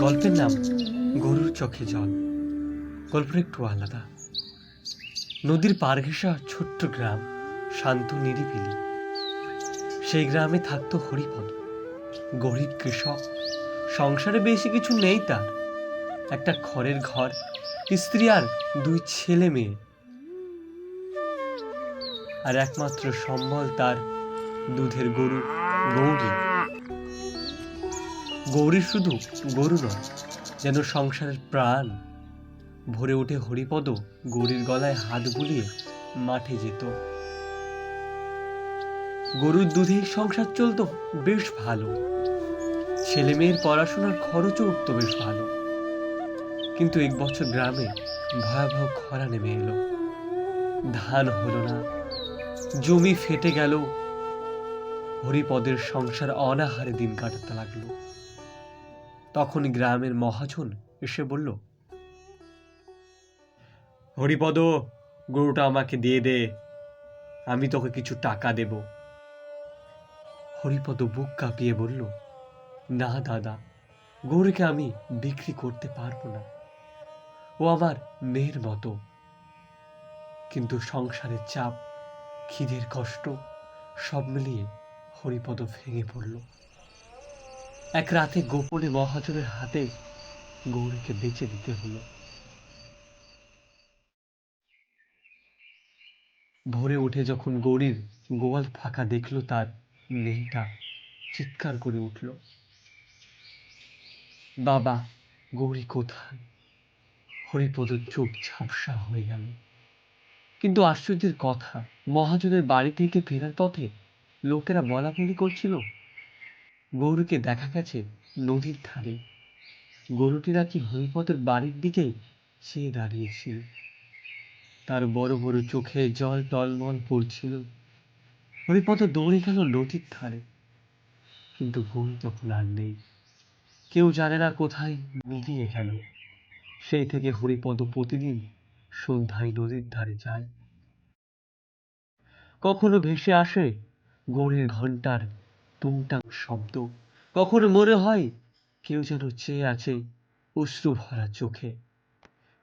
গল্পের নাম গরুর চোখে জল। গল্পটা একটু আলাদা। নদীর পার ঘেঁষা ছোট্ট গ্রাম, শান্ত নিরিবিলি। সেই গ্রামে থাকতো হরিপদ, গরিব কৃষক। সংসারে বেশি কিছু নেই তার। একটা খড়ের ঘর, স্ত্রী আর দুই ছেলে মেয়ে। আর একমাত্র সম্বল তার দুধের গরু গৌরী গৌরীর শুধু গরু নয়, যেন সংসারের প্রাণ। ভরে ওঠে হরিপদ গৌরীর গলায় হাত বুলিয়ে মাঠে যেত। গরুর দুধেই সংসার চলতো বেশ ভালো। ছেলে মেয়ের পড়াশোনার খরচও উঠতো বেশ ভালো। কিন্তু এক বছর গ্রামে ভয়াবহ খরা নেমে এলো। ধান হলো না, জমি ফেটে গেল। হরিপদের সংসার অনাহারে দিন কাটাতে লাগল। তখন গ্রামের মহাজন এসে বলল হরিপদ গরুটা আমাকে দিয়ে দে আমি তোকে কিছু টাকা দেব। হরিপদ বুক কাঁপিয়ে বলল না দাদা গরুকে আমি বিক্রি করতে পারব না। ও আমার মেয়ের মতো। কিন্তু সংসারের চাপ খিদের কষ্ট সব মিলিয়ে হরিপদ ভেঙে পড়ল। এক রাতে গোপনে মহাজনের হাতে গৌরীকে বেঁচে দিতে হলো। ভোরে উঠে যখন গৌরীর গোয়াল ফাঁকা দেখল, তার মেয়েটা চিৎকার করে উঠল, বাবা, গৌরী কোথায়? হরিপদর চোখ ঝাপসা হয়ে গেল। কিন্তু আশ্চর্যের কথা, মহাজনের বাড়ি থেকে ফেরার পথে লোকেরা বলা বলি করছিল গৌরীকে দেখা গেছে নদীর ধারে। গরুটি নাকি হরিপদের বাড়ির দিকেই সে দাঁড়িয়েছিল। তার বড় বড় চোখে জল টলমল পড়ছিল হরিপদ দৌড়ে গেল নদীর ধারে। কিন্তু গরু তখন আর নেই। কেউ জানে না কোথায় মিলিয়ে গেল। সেই থেকে হরিপদ প্রতিদিন সন্ধ্যায় নদীর ধারে যায়। কখনো ভেসে আসে গৌরীর ঘণ্টার টুংটাং শব্দ। কখনো মনে হয় কেউ যেন চেয়ে আছে অশ্রু ভরা চোখে।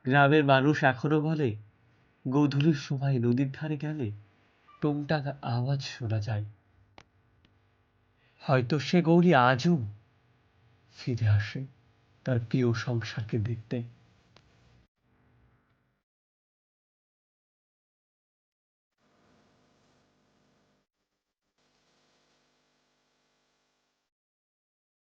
গ্রামের মানুষ এখনও বলে, গোধূলির সময় নদীর ধারে গেলে টুংটাং আওয়াজ শোনা যায়। হয়তো সে গৌরী আজও ফিরে আসে তার প্রিয় সংসারকে দেখতে।